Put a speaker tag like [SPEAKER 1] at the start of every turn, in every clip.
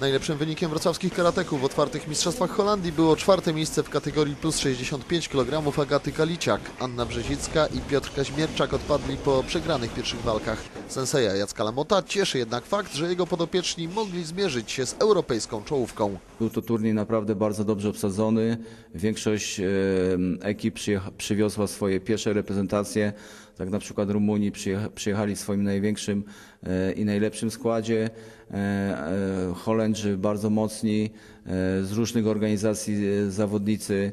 [SPEAKER 1] Najlepszym wynikiem wrocławskich karateków w otwartych mistrzostwach Holandii było czwarte miejsce w kategorii plus 65 kg Agaty Kaliciak. Anna Brzezicka i Piotr Kaźmierczak odpadli po przegranych pierwszych walkach. Senseja Jacka Lamota cieszy jednak fakt, że jego podopieczni mogli zmierzyć się z europejską czołówką.
[SPEAKER 2] Był to turniej naprawdę bardzo dobrze obsadzony. Większość e, ekip przywiozła swoje pierwsze reprezentacje. Tak na przykład Rumunii przyjecha- przyjechali w swoim największym e, i najlepszym składzie. E, Holendrzy bardzo mocni, z różnych organizacji zawodnicy.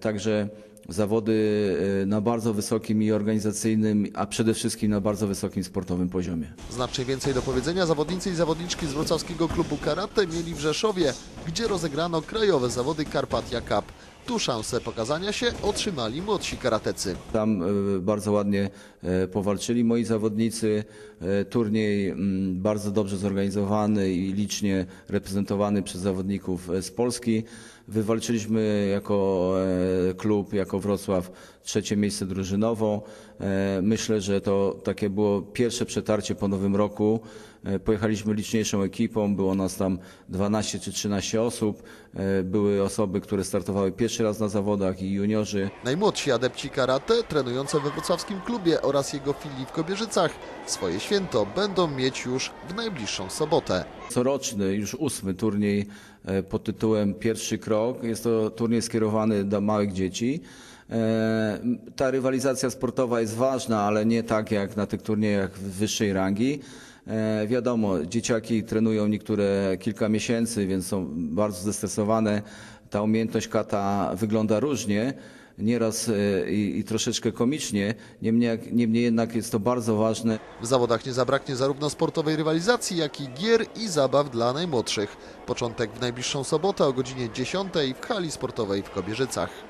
[SPEAKER 2] Także zawody e, na bardzo wysokim i organizacyjnym, a przede wszystkim na bardzo wysokim sportowym poziomie.
[SPEAKER 1] Znacznie więcej do powiedzenia zawodnicy i zawodniczki z wrocławskiego klubu karate mieli w Rzeszowie, gdzie rozegrano krajowe zawody Karpatia Cup. Tu szansę pokazania się otrzymali młodsi karatecy.
[SPEAKER 2] Tam e, bardzo ładnie e, powalczyli moi zawodnicy. E, Turniej mm, bardzo dobrze zorganizowany i licznie reprezentowany przez zawodników z Polski. Wywalczyliśmy jako klub, jako Wrocław trzecie miejsce drużynowo. Myślę, że to takie było pierwsze przetarcie po nowym roku. Pojechaliśmy liczniejszą ekipą, było nas tam 12 czy 13 osób. Były osoby, które startowały pierwszy raz na zawodach i juniorzy.
[SPEAKER 1] Najmłodsi adepci karate, trenujące we wrocławskim klubie oraz jego filii w Kobierzycach, swoje święto będą mieć już w najbliższą sobotę.
[SPEAKER 2] Coroczny, już ósmy turniej e, pod tytułem Pierwszy Krok. Jest to turniej skierowany do małych dzieci. E, Ta rywalizacja sportowa jest ważna, ale nie tak jak na tych turniejach wyższej rangi. E, Wiadomo, dzieciaki trenują niektóre kilka miesięcy, więc są bardzo zestresowane. Ta umiejętność kata wygląda różnie nieraz e, i, i troszeczkę komicznie, niemniej, niemniej jednak jest to bardzo ważne.
[SPEAKER 1] W zawodach nie zabraknie zarówno sportowej rywalizacji, jak i gier i zabaw dla najmłodszych. Początek w najbliższą sobotę o godzinie 10 w hali sportowej w Kobierzycach.